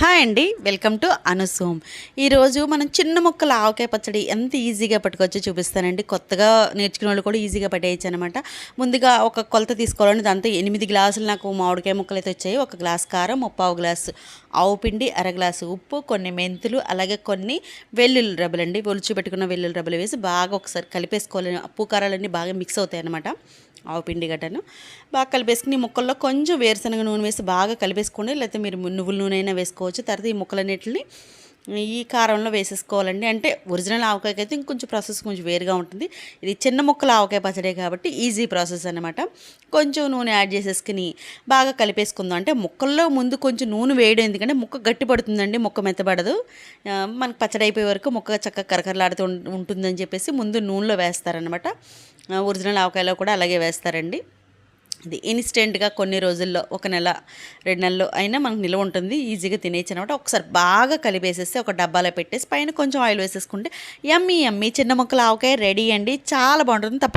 Hi అండి. Welcome to అనుసోమ్. ఈరోజు మనం చిన్న ముక్కల ఆవకాయ పచ్చడి ఎంత ఈజీగా పట్టుకొచ్చి చూపిస్తానండి. కొత్తగా నేర్చుకునే వాళ్ళు కూడా ఈజీగా పట్టేయచ్చు అనమాట ముందుగా ఒక కొలత తీసుకోవాలండి. దాంతో ఎనిమిది గ్లాసులు నాకు మామిడికాయ ముక్కలు అయితే వచ్చాయి. ఒక గ్లాస్ కారం ముప్పావు గ్లాసు ఆవు పిండి అర గ్లాసు ఉప్పు కొన్ని మెంతులు అలాగే కొన్ని వెల్లుల్లి రబ్బలండి ఒలుచు పెట్టుకున్న వెల్లుల్లి రబ్బలు వేసి బాగా ఒకసారి కలిపేసుకోవాలని ఉప్పు కారాలన్నీ బాగా మిక్స్ అవుతాయి అనమాట ఆవు పిండి గట్టను బాగా కలిపేసుకుని ముక్కల్లో కొంచెం వేరుశనగ నూనె వేసి బాగా కలిపేసుకోండి. లేకపోతే మీరు నువ్వుల నూనె అయినా వేసుకోవచ్చు. తర్వాత ఈ ముక్కలన్నిటిని ఈ కారంలో వేసేసుకోవాలండి. అంటే ఒరిజినల్ ఆవకాయకి అయితే ఇంకొంచెం ప్రాసెస్ కొంచెం వేరుగా ఉంటుంది. ఇది చిన్న ముక్కల ఆవకాయ పచ్చడే కాబట్టి ఈజీ ప్రాసెస్ అనమాట కొంచెం నూనె యాడ్ చేసేసుకుని బాగా కలిపేసుకుందాం. అంటే ముక్కల్లో ముందు కొంచెం నూనె వేయడం ఎందుకంటే ముక్క గట్టి పడుతుందండి ముక్క మెత్తబడదు మనకు పచ్చడి అయిపోయే వరకు ముక్క చక్కగా కరకరలాడుతూ ఉంటుందని చెప్పేసి ముందు నూనెలో వేస్తారనమాట ఒరిజినల్ ఆవకాయలో కూడా అలాగే వేస్తారండి. ఇది ఇన్స్టెంట్గా కొన్ని రోజుల్లో ఒక నెల రెండు నెలలు అయినా మనకు నిల్వ ఉంటుంది. ఈజీగా తినేయచ్చు అనమాట ఒకసారి బాగా కలిపేసేసి ఒక డబ్బాలో పెట్టేసి పైన కొంచెం ఆయిల్ వేసేసుకుంటే యమ్మీ ఎమ్మి చిన్న మొక్కలు ఆవకాయ రెడీ అండి. చాలా బాగుంటుంది. తప్పకుండా